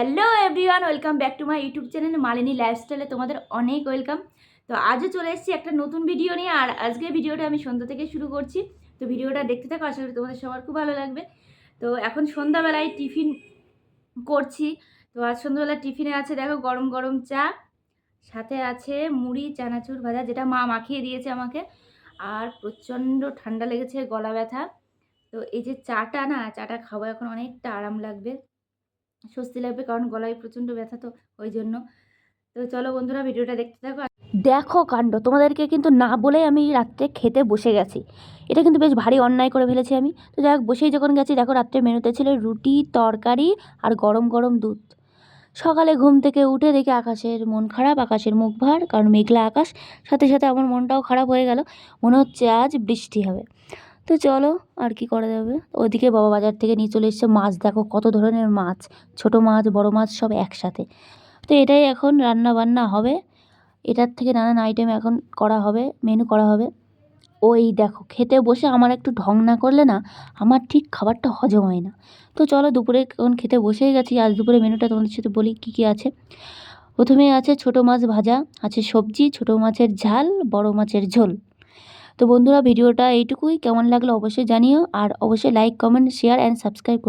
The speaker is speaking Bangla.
Hello everyone, welcome back to my YouTube channel Malini লাইফস্টাইলে তোমাদের অনেক ওয়েলকাম। তো আজও চলে এসেছি একটা নতুন ভিডিও নিয়ে, আর আজকে ভিডিওটা আমি সন্ধ্যা থেকে শুরু করছি। তো ভিডিওটা দেখতে থাকো, আশা করি তোমাদের সবার খুব ভালো লাগবে। তো এখন সন্ধ্যাবেলায় টিফিন করছি। তো আজ সন্ধ্যাবেলায় টিফিনে আছে, দেখো গরম গরম চা, সাথে আছে মুড়ি, চানাচুর ভাজা, যেটা মা মাখিয়ে দিয়েছে আমাকে। আর প্রচণ্ড ঠান্ডা লেগেছে, গলা ব্যথা। তো এই যে চাটা না, চাটা খাব, এখন অনেকটা আরাম লাগবে। স্বস্তি লাগবে, কারণ গলায় প্রচণ্ড ব্যথা তো ওই জন্য তো চলো বন্ধুরা, ভিডিওটা দেখতে থাকো। দেখো কাণ্ড, তোমাদেরকে কিন্তু না বলেই আমি রাত্রে খেতে বসে গেছি। এটা কিন্তু বেশ ভারী অন্যায় করে ফেলেছি আমি। তো যাই হোক, বসেই যখন গেছি, দেখো রাত্রে মেনুতে ছিল রুটি, তরকারি আর গরম গরম দুধ। সকালে ঘুম থেকে উঠে দেখি আকাশের মন খারাপ, আকাশের মুখ ভার, কারণ মেঘলা আকাশ। সাথে সাথে আমার মনটাও খারাপ হয়ে গেল। মনে হচ্ছে আজ বৃষ্টি হবে। তো চলো, আর কি করা যাবে? ওইদিকে বাবা বাজার থেকে নিয়ে চলে এসছে মাছ। দেখো কত ধরনের মাছ, ছোট মাছ, বড় মাছ, সব একসাথে। তো এটাই এখন রান্না বান্না হবে। এটার থেকে নানান আইটেম এখন করা হবে মেনু করা হবে। ওই দেখো, খেতে বসে আমার একটু ঢং না করলে না, আমার ঠিক খাবারটা হজম হয় না। তো চলো, দুপুরে এখন খেতে বসেই গেছি। আজ দুপুরে মেনুটা তোমাদের সাথে বলি কী কী আছে। প্রথমে আছে ছোট মাছ ভাজা, আছে সবজি, ছোট মাছের ঝাল, বড় মাছের ঝোল। তো বন্ধুরা, ভিডিওটা এইটুকুই। কেমন লাগল অবশ্যই জানিও। আর অবশ্যই like comment share and subscribe করো।